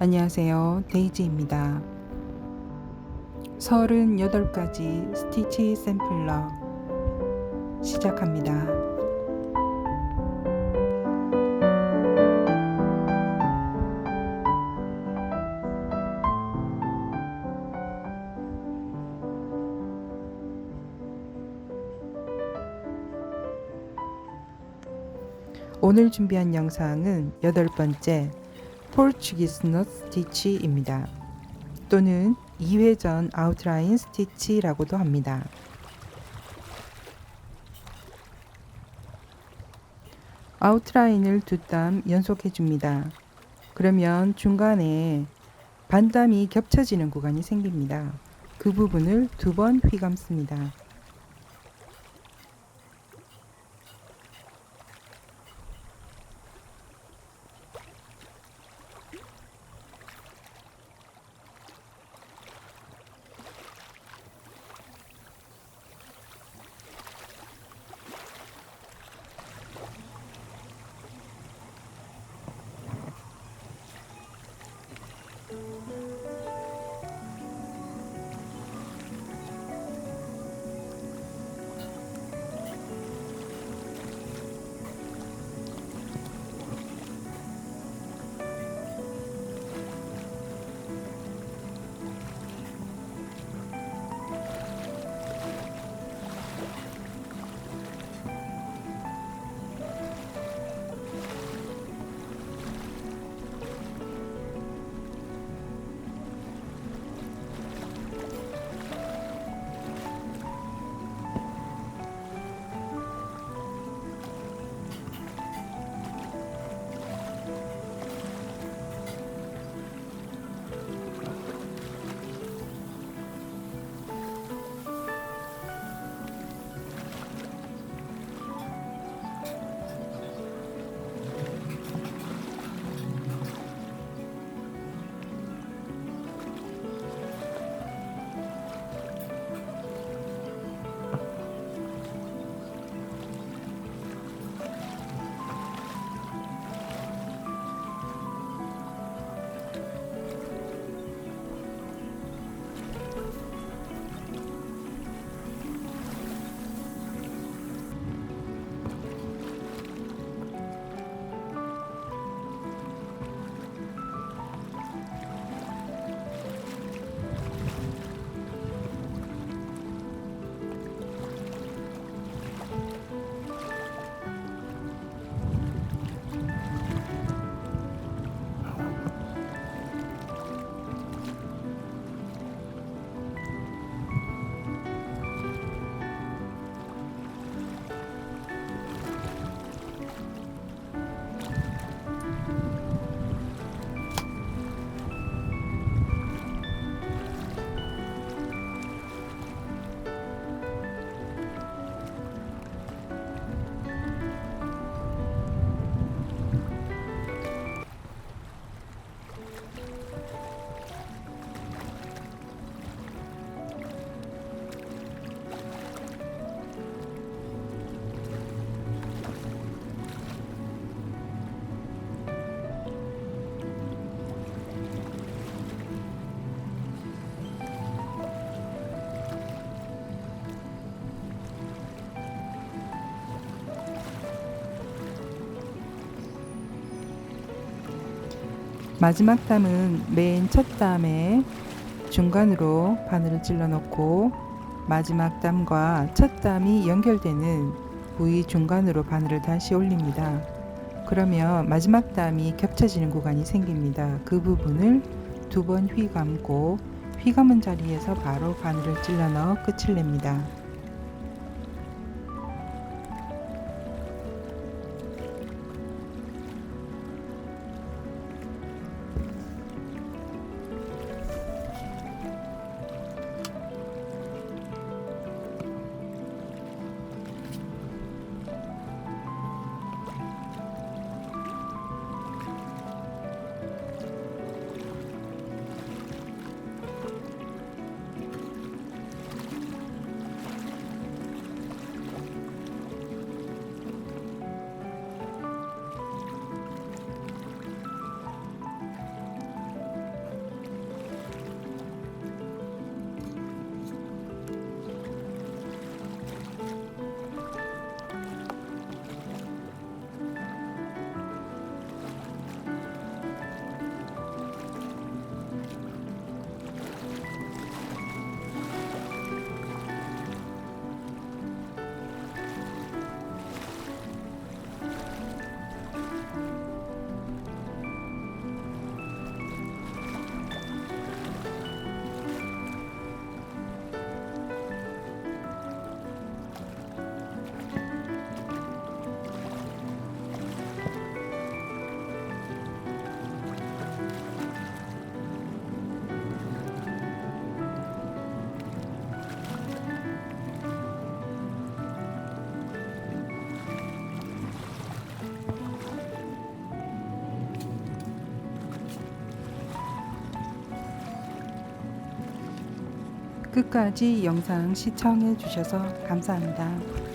안녕하세요. 데이지입니다. 38가지 스티치 샘플러 시작합니다. 오늘 준비한 영상은 여덟 번째 포르투기스 넛 스티치입니다. 또는 2회전 아웃라인 스티치라고도 합니다. 아웃라인을 두 땀 연속해 줍니다. 그러면 중간에 반땀이 겹쳐지는 구간이 생깁니다. 그 부분을 두 번 휘감습니다. 마지막 담은 맨첫 담에 중간으로 바늘을 찔러 넣고 마지막 담과 첫 담이 연결되는 부위 중간으로 바늘을 다시 올립니다. 그러면 마지막 담이 겹쳐지는 구간이 생깁니다. 그 부분을 두 번 휘감고 휘감은 자리에서 바로 바늘을 찔러 넣어 끝을 냅니다. 끝까지 영상 시청해 주셔서 감사합니다.